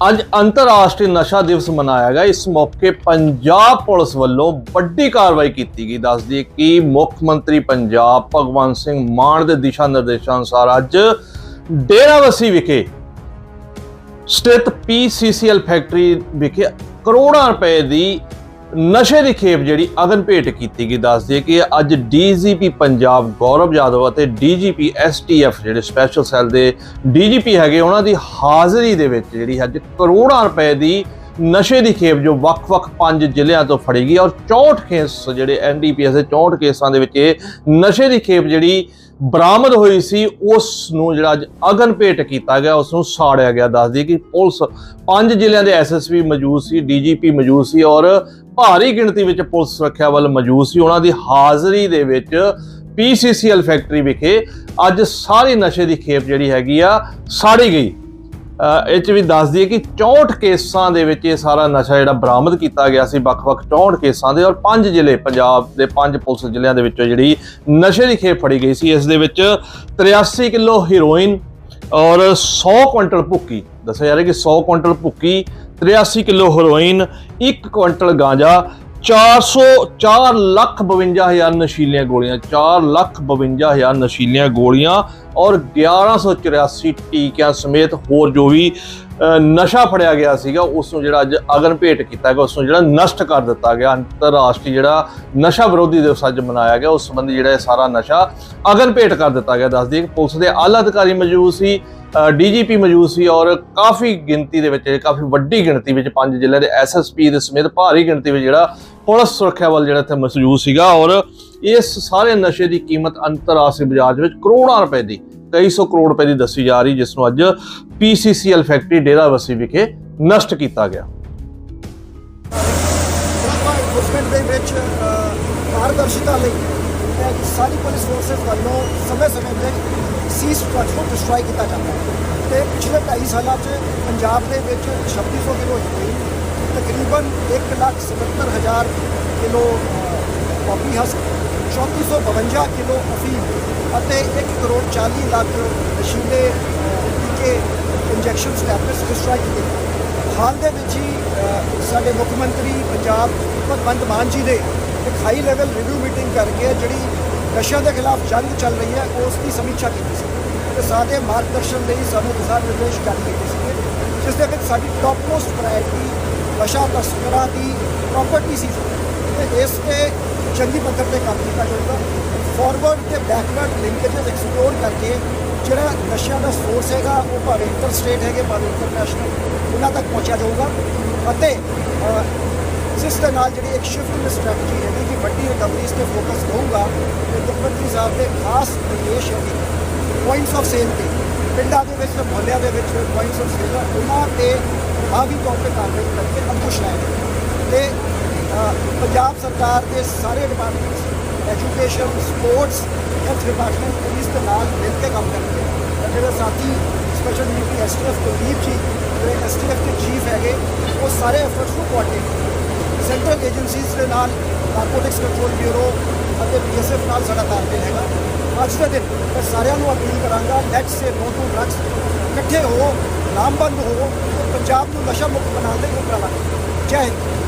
ਅੱਜ ਅੰਤਰਰਾਸ਼ਟਰੀ ਨਸ਼ਾ ਦਿਵਸ ਮਨਾਇਆ ਗਿਆ। ਇਸ ਮੌਕੇ ਪੰਜਾਬ ਪੁਲਿਸ ਵੱਲੋਂ ਵੱਡੀ ਕਾਰਵਾਈ ਕੀਤੀ ਗਈ। ਦੱਸਦੀ ਹੈ ਕਿ ਮੁੱਖ ਮੰਤਰੀ ਪੰਜਾਬ ਭਗਵੰਤ ਸਿੰਘ ਮਾਨ ਦੇ ਦਿਸ਼ਾ ਨਿਰਦੇਸ਼ਾਂ ਅਨੁਸਾਰ ਅੱਜ ਡੇਰਾਵਸੀ ਵਿਖੇ ਸਥਿਤ ਪੀਸੀਸੀਐਲ ਫੈਕਟਰੀ ਵਿਖੇ ਕਰੋੜਾਂ ਰੁਪਏ ਦੀ ਨਸ਼ੇ ਦੀ ਖੇਪ ਜਿਹੜੀ ਅਗਨ ਭੇਟ ਕੀਤੀ ਗਈ, ਦੱਸਦੀ ਹੈ ਕਿ ਅੱਜ ਡੀਜੀਪੀ ਪੰਜਾਬ ਗੌਰਵ ਯਾਦਵ ਅਤੇ ਡੀਜੀਪੀ ਐਸਟੀਐਫ ਜਿਹੜੇ ਸਪੈਸ਼ਲ ਸੈੱਲ ਦੇ ਡੀਜੀਪੀ ਹੈਗੇ, ਉਹਨਾਂ ਦੀ ਹਾਜ਼ਰੀ ਦੇ ਵਿੱਚ ਜਿਹੜੀ ਅੱਜ ਕਰੋੜਾਂ ਰੁਪਏ ਦੀ ਨਸ਼ੇ ਦੀ ਖੇਪ ਜੋ ਵੱਖ-ਵੱਖ ਪੰਜ ਜ਼ਿਲ੍ਹਿਆਂ ਤੋਂ ਫੜੀ ਗਈ ਔਰ 64 ਕੇਸ ਜਿਹੜੇ ਐਨਡੀਪੀਐਸ ਦੇ 64 ਕੇਸਾਂ ਦੇ ਵਿੱਚ ਇਹ ਨਸ਼ੇ ਦੀ ਖੇਪ ਜਿਹੜੀ ਬਰਾਮਦ ਹੋਈ ਸੀ, ਉਸ ਨੂੰ ਜਿਹੜਾ ਅੱਜ ਅਗਨ ਭੇਟ ਕੀਤਾ ਗਿਆ, ਉਸ ਨੂੰ ਸਾੜਿਆ ਗਿਆ। ਦੱਸਦੀ ਕਿ ਪੁਲਿਸ ਪੰਜ ਜ਼ਿਲ੍ਹਿਆਂ ਦੇ ਐਸਐਸਪੀ ਮੌਜੂਦ ਸੀ, ਡੀਜੀਪੀ ਮੌਜੂਦ ਸੀ ਔਰ ਭਾਰੀ ਗਿਣਤੀ ਵਿੱਚ ਪੁਲਿਸ ਸੁਰੱਖਿਆ ਵੱਲ ਮੌਜੂਦ ਸੀ। ਉਹਨਾਂ ਦੀ ਹਾਜ਼ਰੀ ਦੇ ਵਿੱਚ ਪੀਸੀਸੀਐਲ ਫੈਕਟਰੀ ਵਿਖੇ ਅੱਜ ਸਾਰੀ ਨਸ਼ੇ ਦੀ ਖੇਪ ਜਿਹੜੀ ਹੈਗੀ ਆ, ਸਾੜੀ ਗਈ। ਇਹ ਚ ਵੀ ਦੱਸ ਦਈਏ ਕਿ 64 ਕੇਸਾਂ ਦੇ ਵਿੱਚ ਇਹ ਸਾਰਾ ਨਸ਼ਾ ਜਿਹੜਾ ਬਰਾਮਦ ਕੀਤਾ ਗਿਆ ਸੀ, ਵੱਖ-ਵੱਖ 64 ਕੇਸਾਂ ਦੇ ਔਰ ਪੰਜ ਜ਼ਿਲ੍ਹੇ, ਪੰਜਾਬ ਦੇ ਪੰਜ ਪੁਲਿਸ ਜ਼ਿਲ੍ਹਿਆਂ ਦੇ ਵਿੱਚੋਂ ਜਿਹੜੀ ਨਸ਼ੇ ਦੀ ਖੇਪ ਫੜੀ ਗਈ ਸੀ। ਇਸ ਦੇ ਵਿੱਚ 83 ਕਿਲੋ ਹੀਰੋਇਨ ਔਰ 100 ਕੁਇੰਟਲ ਭੁੱਕੀ, ਦੱਸਿਆ ਜਾ ਰਿਹਾ ਕਿ 100 ਕੁਇੰਟਲ ਭੁੱਕੀ 83 kilo heroin 1 quintal ganja 400 4 lakh 52 ਹਜ਼ਾਰ ਨਸ਼ੀਲੀਆਂ ਗੋਲੀਆਂ 4 ਲੱਖ 52 ਹਜ਼ਾਰ ਨਸ਼ੀਲੀਆਂ ਗੋਲੀਆਂ ਔਰ 1184 ਟੀਕਿਆਂ ਸਮੇਤ ਹੋਰ ਜੋ ਵੀ ਨਸ਼ਾ ਫੜਿਆ ਗਿਆ ਸੀਗਾ ਉਸ ਨੂੰ ਜਿਹੜਾ ਅੱਜ ਅਗਨ ਭੇਟ ਕੀਤਾ ਗਿਆ ਉਸ ਨੂੰ ਜਿਹੜਾ ਨਸ਼ਟ ਕਰ ਦਿੱਤਾ ਗਿਆ, ਅੰਤਰਰਾਸ਼ਟਰੀ ਜਿਹੜਾ ਨਸ਼ਾ ਵਿਰੋਧੀ ਦਿਵਸ ਅੱਜ ਮਨਾਇਆ ਗਿਆ, ਉਸ ਸੰਬੰਧੀ ਜਿਹੜਾ ਇਹ ਸਾਰਾ ਨਸ਼ਾ ਅਗਨ ਭੇਟ ਕਰ ਦਿੱਤਾ ਗਿਆ। ਦੱਸਦੀ ਕਿ ਪੁਲਿਸ ਦੇ ਆਲਾ ਅਧਿਕਾਰੀ ਮੌਜੂਦ ਸੀ ਡੀਜੀਪੀ ਮੌਜੂਦ ਸੀ ਔਰ ਕਾਫੀ ਗਿਣਤੀ ਦੇ ਵਿੱਚ, ਕਾਫੀ ਵੱਡੀ ਗਿਣਤੀ ਵਿੱਚ ਪੰਜ ਜ਼ਿਲ੍ਹਿਆਂ ਦੇ ਐਸਐਸਪੀ ਦੇ ਸਮੇਤ ਭਾਰੀ ਗਿਣਤੀ ਵਿੱਚ ਜਿਹੜਾ ਪੁਲਿਸ ਸੁਰੱਖਿਆ ਵੱਲ ਜਿਹੜਾ ਇੱਥੇ ਮੌਜੂਦ ਸੀਗਾ ਔਰ ਇਸ ਸਾਰੇ ਨਸ਼ੇ ਦੀ ਕੀਮਤ ਅੰਤਰਰਾਸ਼ਟਰੀ ਬਾਜ਼ਾਰ ਦੇ ਵਿੱਚ ਕਰੋੜਾਂ ਰੁਪਏ ਦੀ, ਕਈ ਸੌ ਕਰੋੜ ਰੁਪਏ ਦੀ ਦੱਸੀ ਜਾ ਰਹੀ, ਜਿਸ ਨੂੰ ਅੱਜ ਪੀਸੀਸੀਐਲ ਫੈਕਟਰੀ ਡੇਰਾ ਡੇਰਾਬੱਸੀ ਵਿਖੇ ਨਸ਼ਟ ਕੀਤਾ ਗਿਆ। ਆਪਾਂ ਦੇ ਵਿੱਚ ਪਾਰਦਰਸ਼ਤਾ ਲਈ ਸਾਰੀ ਪੁਲਿਸ ਫੋਰਸਸ ਵੱਲੋਂ ਸਮੇਂ-ਸਮੇਂ ਤੇ ਸੀਜ਼ ਡਰੱਗਸ ਨੂੰ ਡਿਸਟਰੋਏ ਕੀਤਾ ਜਾਂਦਾ ਹੈ। ਤੇ ਪਿਛਲੇ 2.5 ਸਾਲਾਂ 'ਚ ਪੰਜਾਬ ਦੇ ਵਿੱਚ 2600 ਕਿਲੋ ਹੀਰੋਇਨ ਤਕਰੀਬਨ 1,77,000 ਕਿਲੋ ਕਾਪੀ ਹਸਕ 3452 ਕਿਲੋ ਅਫੀਮ ਅਤੇ 1 ਕਰੋੜ 40 ਲੱਖ ਨਸ਼ੀਲੇ ਅ, ਟੀਕੇ ਇੰਜੈਕਸ਼ਨ ਟੈਬਲੇਟਸ ਡਿਸਟਰੋਏ ਕੀਤੇ ਹਾਲ ਦੇ ਵਿੱਚ ਹੀ ਸਾਡੇ ਮੁੱਖ ਮੰਤਰੀ ਪੰਜਾਬ ਭਗਵੰਤ ਮਾਨ ਜੀ ਦੇ ਇੱਕ ਹਾਈ ਲੈਵਲ ਰਿਵਿਊ ਮੀਟਿੰਗ ਕਰਕੇ ਜਿਹੜੀ ਨਸ਼ਿਆਂ ਦੇ ਖਿਲਾਫ ਜੰਗ ਚੱਲ ਰਹੀ ਹੈ, ਉਸ ਦੀ ਸਮੀਖਿਆ ਕੀਤੀ ਸੀ। ਤੇ ਸਾਡੇ ਮਾਰਗਦਰਸ਼ਨ ਲਈ ਸਾਨੂੰ ਦਿਸ਼ਾ ਨਿਰਦੇਸ਼ ਜਾਰੀ ਕੀਤੇ ਸੀ ਜਿਸ ਦੇ ਵਿੱਚ ਸਾਡੀ ਟੌਪ ਮੋਸਟ ਪ੍ਰਾਇੋਰਟੀ ਨਸ਼ਾ ਤਸਕਰਾਂ ਦੀ ਪ੍ਰਾਪਰਟੀ ਸੀ। ਤੇ ਇਸ ਤੇ ਚੰਗੀ ਪੱਧਰ ਤੇ ਕੰਮ ਕੀਤਾ ਜਾਊਗਾ। ਫਾਰਵਰਡ ਤੇ ਬੈਕਵਰਡ ਲਿੰਕੇजेस ਐਕਸਪਲੋਰ ਕਰਕੇ ਜਿਹੜਾ ਨਸ਼ਿਆਂ ਦਾ ਸੋਰਸ ਹੈਗਾ, ਉਹ ਭਾਵੇਂ ਇੰਟਰ ਸਟੇਟ ਹੈਗੇ, ਭਾਵੇਂ ਇੰਟਰਨੈਸ਼ਨਲ ਉਹਨਾਂ ਤੱਕ ਪਹੁੰਚਿਆ ਜਾਊਗਾ। ਅਤੇ ਜਿਸ ਦੇ ਨਾਲ ਜਿਹੜੀ ਇੱਕ ਸ਼ਿਫਟ ਸਟ੍ਰੈਟਜੀ ਹੈਗੀ ਕਿ ਵੱਡੀ ਰਿਕਵਰੀਜ਼ ਤੇ ਫੋਕਸ ਰਹੂਗਾ ਤੇ ਮੁੱਖ ਮੰਤਰੀ ਸਾਹਿਬ ਦੇ ਖਾਸ ਨਿਰਦੇਸ਼ ਹੈਗੇ ਪੁਆਇੰਟਸ ਆਫ ਸੇਲ ਤੇ। ਪਿੰਡਾਂ ਦੇ ਵਿੱਚ, ਮੁਹੱਲਿਆਂ ਦੇ ਵਿੱਚ ਪੁਆਇੰਟਸ ਆਫ ਸੇਲ ਉਹਨਾਂ ਤੇ ਪ੍ਰਭਾਵੀ ਤੌਰ ਤੇ ਕਾਰਵਾਈ ਕਰਕੇ ਅੰਕੁਸ਼ ਲਾਇਆ ਤੇ ਪੰਜਾਬ ਸਰਕਾਰ ਦੇ ਸਾਰੇ departments education sports health department police ਦੇ ਨਾਲ ਮਿਲ ਕੇ ਕੰਮ ਕਰਨਗੇ ਤੇ ਮੇਰੇ ਸਾਥੀ ਸਪੈਸ਼ਲ ਡਿਊਟੀ ਐਸਟੀਐਫ ਕੁਲਦੀਪ ਜੀ, ਜਿਹੜੇ ਐਸਟੀਐਫ ਦੇ ਚੀਫ ਹੈਗੇ, ਉਹ ਸਾਰੇ ਐਫਰਟਸ ਨੂੰ ਕੋਆਰਡੀਨੇਟ ਸੈਂਟਰਲ ਏਜੰਸੀਜ਼ ਦੇ ਨਾਲ ਨਾਰਕੋਟਿਕਸ ਕੰਟਰੋਲ ਬਿਊਰੋ ਅਤੇ ਬੀਐਸਐਫ ਨਾਲ ਸਾਡਾ ਤਾਲਮੇਲ ਹੈਗਾ। ਅੱਜ ਦੇ ਦਿਨ ਮੈਂ ਸਾਰਿਆਂ ਨੂੰ ਅਪੀਲ ਕਰਾਂਗਾ let's say no to drugs ਇਕੱਠੇ ਹੋ ਨਾਮਬੰਦ ਹੋ ਤੇ ਪੰਜਾਬ ਨੂੰ ਨਸ਼ਾ ਮੁਕਤ ਬਣਾਉਣ ਲਈ ਉਪਰਾਲਾ ਜੈ ਹਿੰਦ।